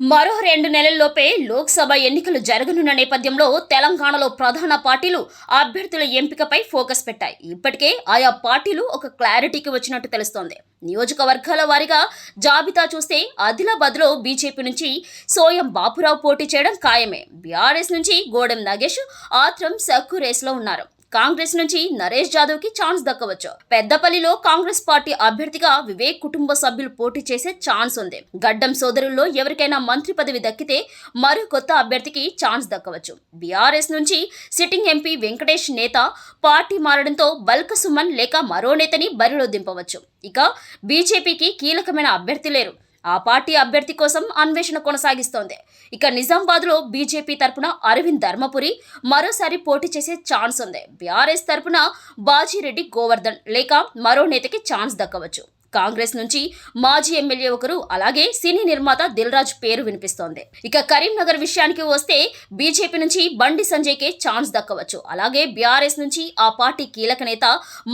మరో రెండు నెలల్లోపే లోక్సభ ఎన్నికలు జరగనున్న నేపథ్యంలో తెలంగాణలో ప్రధాన పార్టీలు అభ్యర్థుల ఎంపికపై ఫోకస్ పెట్టాయి. ఇప్పటికే ఆయా పార్టీలు ఒక క్లారిటీకి వచ్చినట్టు తెలుస్తోంది. నియోజకవర్గాల వారీగా జాబితా చూస్తే ఆదిలాబాద్లో బీజేపీ నుంచి సోయం బాపురావు పోటీ చేయడం ఖాయమే. బీఆర్ఎస్ నుంచి గోడెం నాగేష్ ఆత్రం సక్కు రేస్లో ఉన్నారు. కాంగ్రెస్ నుంచి నరేష్ జాదవ్కి ఛాన్స్ దక్కవచ్చు. పెద్దపల్లిలో కాంగ్రెస్ పార్టీ అభ్యర్థిగా వివేక్ కుటుంబ సభ్యులు పోటీ చేసే ఛాన్స్ ఉంది. గడ్డం సోదరుల్లో ఎవరికైనా మంత్రి పదవి దక్కితే మరో కొత్త అభ్యర్థికి ఛాన్స్ దక్కవచ్చు. బీఆర్ఎస్ నుంచి సిట్టింగ్ ఎంపీ వెంకటేష్ నేత పార్టీ మారడంతో బల్క సుమన్ లేక మరో నేతని బరిలో దింపవచ్చు. ఇక బీజేపీకి కీలకమైన అభ్యర్థి లేరు. ఆ పార్టీ అభ్యర్థి కోసం అన్వేషణ కొనసాగిస్తోంది. ఇక నిజామాబాద్లో బీజేపీ తరపున అరవింద్ ధర్మపురి మరోసారి పోటీ చేసే ఛాన్స్ ఉంది. బీఆర్ఎస్ తరపున బాజీరెడ్డి గోవర్ధన్ లేక మరో నేతకి ఛాన్స్ దక్కవచ్చు. కాంగ్రెస్ నుంచి మాజీ ఎమ్మెల్యే ఒకరు అలాగే సినీ నిర్మాత దిల్రాజ్ పేరు వినిపిస్తోంది. ఇక కరీంనగర్ విషయానికి వస్తే బీజేపీ నుంచి బండి సంజయ్కే ఛాన్స్ దక్కవచ్చు. అలాగే బీఆర్ఎస్ నుంచి ఆ పార్టీ కీలక నేత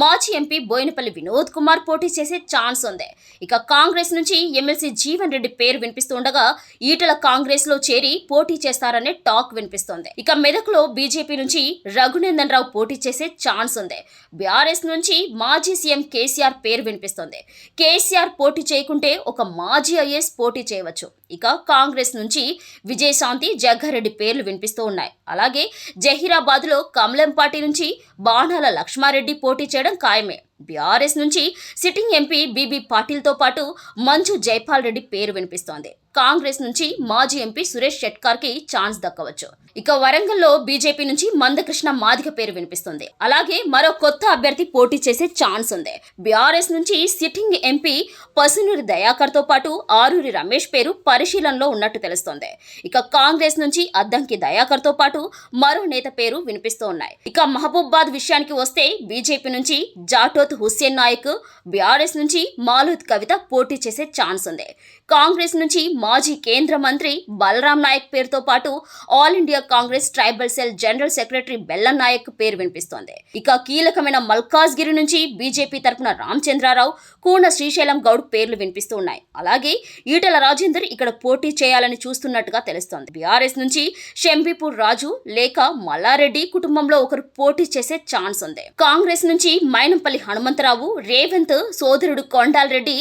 మాజీ ఎంపీ బోయినపల్లి వినోద్ కుమార్ పోటీ చేసే ఛాన్స్ ఉంది. ఇక కాంగ్రెస్ నుంచి ఎమ్మెల్సీ జీవన్ రెడ్డి పేరు వినిపిస్తుండగా ఈటల కాంగ్రెస్లో చేరి పోటీ చేస్తారనే టాక్ వినిపిస్తోంది. ఇక మెదక్లో బీజేపీ నుంచి రఘునందన్ రావు పోటీ చేసే ఛాన్స్ ఉంది. బీఆర్ఎస్ నుంచి మాజీ సీఎం కేసీఆర్ పేరు వినిపిస్తోంది. కేసీఆర్ పోటీ చేయకుంటే ఒక మాజీ ఐఏఎస్ పోటీ చేయవచ్చు. ఇక కాంగ్రెస్ నుంచి విజయశాంతి జగ్గారెడ్డి పేర్లు వినిపిస్తూ ఉన్నాయి. అలాగే జహీరాబాద్లో కమలం పార్టీ నుంచి బాణాల లక్ష్మారెడ్డి పోటీ చేయడం ఖాయమే. బీఆర్ఎస్ నుంచి సిట్టింగ్ ఎంపీ బీబీ పాటిల్తో పాటు మంజు జైపాల్ రెడ్డి పేరు వినిపిస్తోంది. కాంగ్రెస్ నుంచి మాజీ ఎంపీ సురేష్ షెట్కార్కి ఛాన్స్ దక్కవచ్చు. ఇక వరంగల్లో బీజేపీ నుంచి మందకృష్ణ మాదిగ పేరు వినిపిస్తుంది. అలాగే మరో కొత్త అభ్యర్థి పోటీ చేసే ఛాన్స్ ఉంది. బీఆర్ఎస్ నుంచి సిట్టింగ్ ఎంపీ పసునూరి దయాకర్తో పాటు ఆరూరి రమేష్ పేరు పరిశీలనలో ఉన్నట్టు తెలుస్తోంది. ఇక కాంగ్రెస్ నుంచి అద్దంకి దయాకర్తో పాటు మరో నేత పేరు వినిపిస్తూ ఉన్నాయి. ఇక మహబూబాద్ విషయానికి వస్తే బీజేపీ నుంచి జాటోత్ హుస్సేన్ నాయక్ బీఆర్ఎస్ నుంచి మాలూద్ కవిత పోటీ చేసే ఛాన్స్ ఉంది. కాంగ్రెస్ నుంచి మాజీ కేంద్ర మంత్రి బలరాం నాయక్ పేరుతో పాటు all India Congress tribal cell general secretary Bellam Naik పేరు వినిపిస్తోంది. ఇక కీలకమైన మల్కాజ్గిరి నుంచి బీజేపీ తరపున రామచంద్రారావు కూన శ్రీశైలం గౌడ్ పేర్లు వినిపిస్తూ ఉన్నాయి. అలాగే ఈటల రాజేందర్ ఇక్కడ పోటీ చేయాలని చూస్తున్నట్టుగా తెలుస్తోంది. బీఆర్ఎస్ నుంచి షంబీపూర్ రాజు లేక మల్లారెడ్డి కుటుంబంలో ఒకరు పోటీ చేసే ఛాన్స్ ఉంది. కాంగ్రెస్ నుంచి మైనంపల్లి హనుమంతరావు రేవంత్ సోదరుడు కొండాల్ రెడ్డి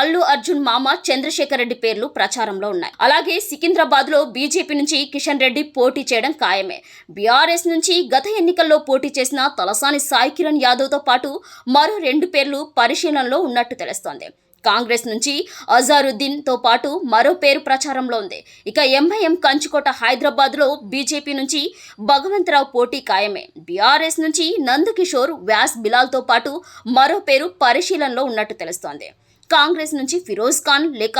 అల్లు అర్జున్ మామ చంద్రశేఖర్ రెడ్డి పేర్లు ప్రచారంలో ఉన్నాయి. అలాగే సికింద్రాబాద్లో బీజేపీ నుంచి కిషన్ రెడ్డి పోటీ చేయడం ఖాయమే. బీఆర్ఎస్ నుంచి గత ఎన్నికల్లో పోటీ చేసిన తలసాని సాయి కిరణ్ యాదవ్తో పాటు మరో రెండు పేర్లు పరిశీలనలో ఉన్నట్టు తెలుస్తోంది. కాంగ్రెస్ నుంచి అజారుద్దీన్తో పాటు మరో పేరు ప్రచారంలో ఉంది. ఇక ఎంఐఎం కంచుకోట హైదరాబాద్లో బీజేపీ నుంచి భగవంతరావు పోటీ ఖాయమే. బీఆర్ఎస్ నుంచి నందకిషోర్ వ్యాస్ బిలాల్తో పాటు మరో పేరు పరిశీలనలో ఉన్నట్టు తెలుస్తోంది. కాంగ్రెస్ నుంచి ఫిరోజ్ ఖాన్ లేక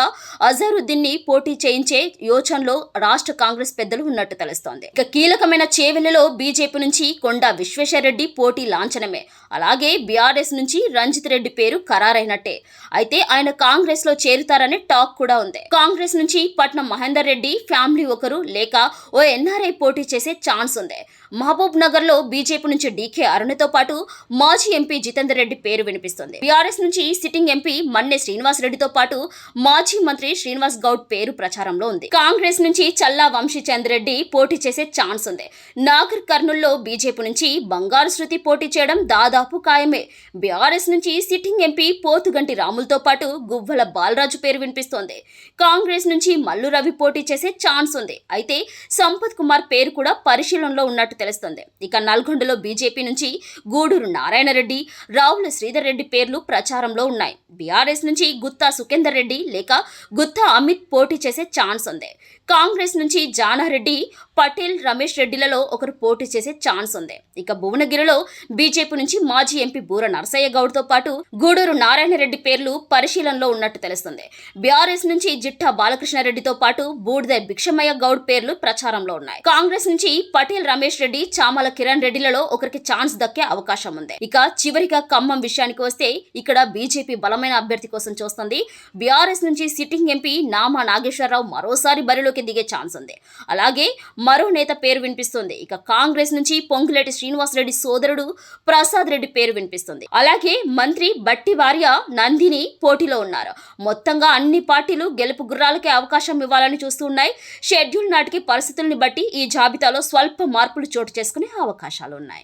అజరుద్దీన్ని పోటీ చేయించే యోచనలో రాష్ట్ర కాంగ్రెస్ పెద్దలు ఉన్నట్టు తెలుస్తోంది. ఇక కీలకమైన చేవెళ్ళలో బీజేపీ నుంచి కొండా విశ్వేశ్వరరెడ్డి పోటీ లాంఛనమే. అలాగే బీఆర్ఎస్ నుంచి రంజిత్ రెడ్డి పేరు ఖరారైనట్టే. అయితే ఆయన కాంగ్రెస్లో చేరుతారనే టాక్ కూడా ఉంది. కాంగ్రెస్ నుంచి పట్నం మహేందర్ రెడ్డి ఫ్యామిలీ ఒకరు లేక ఓ ఎన్ఆర్ఐ పోటీ చేసే ఛాన్స్ ఉంది. మహబూబ్ నగర్లో బీజేపీ నుంచి డీకే అరుణతో పాటు మాజీ ఎంపీ జితేందర్ రెడ్డి పేరు వినిపిస్తుంది. బీఆర్ఎస్ నుంచి సిట్టింగ్ ఎంపీ మన్నె శ్రీనివాస్ రెడ్డితో పాటు మాజీ మంత్రి శ్రీనివాస్ గౌడ్ పేరు ప్రచారంలో ఉంది. కాంగ్రెస్ నుంచి చల్లా వంశీ రెడ్డి పోటీ చేసే ఛాన్స్ ఉంది. నాగర్ కర్నూల్లో బీజేపీ నుంచి బంగారు శృతి పోటీ చేయడం దాదాపు ఖాయమే. బీఆర్ఎస్ నుంచి సిట్టింగ్ ఎంపీ పోతుగంటి రాములతో పాటు గువ్వల బాలరాజు పేరు వినిపిస్తోంది. కాంగ్రెస్ నుంచి మల్లు రవి పోటీ చేసే ఛాన్స్ ఉంది. అయితే సంపత్ కుమార్ పేరు కూడా పరిశీలనలో ఉన్నట్టు తెలుస్తుంది. ఇక నల్గొండలో బీజేపీ నుంచి గూడూరు నారాయణ రెడ్డి రావుల శ్రీధర్ రెడ్డి పేర్లు ప్రచారంలో ఉన్నాయి. బీఆర్ఎస్ నుంచి గుత్తా సుఖేందర్ రెడ్డి లేక గుత్తా అమిత్ పోటీ చేసే ఛాన్స్ ఉంది. కాంగ్రెస్ నుంచి జానారెడ్డి పటేల్ రమేష్ రెడ్డిలలో ఒకరు పోటీ చేసే ఛాన్స్ ఉంది. ఇక భువనగిరిలో బీజేపీ నుంచి మాజీ ఎంపీ బూర నరసయ్య గౌడ్తో పాటు గూడూరు నారాయణ రెడ్డి పేర్లు పరిశీలనలో ఉన్నట్టు తెలుస్తుంది. బీఆర్ఎస్ నుంచి జిట్టా బాలకృష్ణారెడ్డితో పాటు బూడిద భిక్షమయ్య గౌడ్ పేర్లు ప్రచారంలో ఉన్నాయి. కాంగ్రెస్ నుంచి పటేల్ రమేష్ రెడ్డి రెడ్డి చామల కిరణ్ రెడ్డిలలో ఒకరికి ఛాన్స్ దక్కే అవకాశం ఉంది. ఇక చివరిగా ఖమ్మం విషయానికి వస్తే ఇక్కడ బీజేపీ బలమైన అభ్యర్థి కోసం చూస్తుంది. బీఆర్ఎస్ నుంచి సిట్టింగ్ ఎంపీ నామా నాగేశ్వరరావు మరోసారి బరిలోకి దిగే ఛాన్స్ ఉంది. అలాగే మరో నేత పేరు వినిపిస్తుంది. ఇక కాంగ్రెస్ నుంచి పొంగులేటి శ్రీనివాసరెడ్డి సోదరుడు ప్రసాద్ రెడ్డి పేరు వినిపిస్తుంది. అలాగే మంత్రి బట్టి భార్య నందిని పోటీలో ఉన్నారు. మొత్తంగా అన్ని పార్టీలు గెలుపు గుర్రాలకే అవకాశం ఇవ్వాలని చూస్తున్నాయి షెడ్యూల్ నాటికి పరిస్థితుల్ని బట్టి ఈ జాబితాలో స్వల్ప మార్పులు చోటు చేసుకునే అవకాశాలు ఉన్నాయి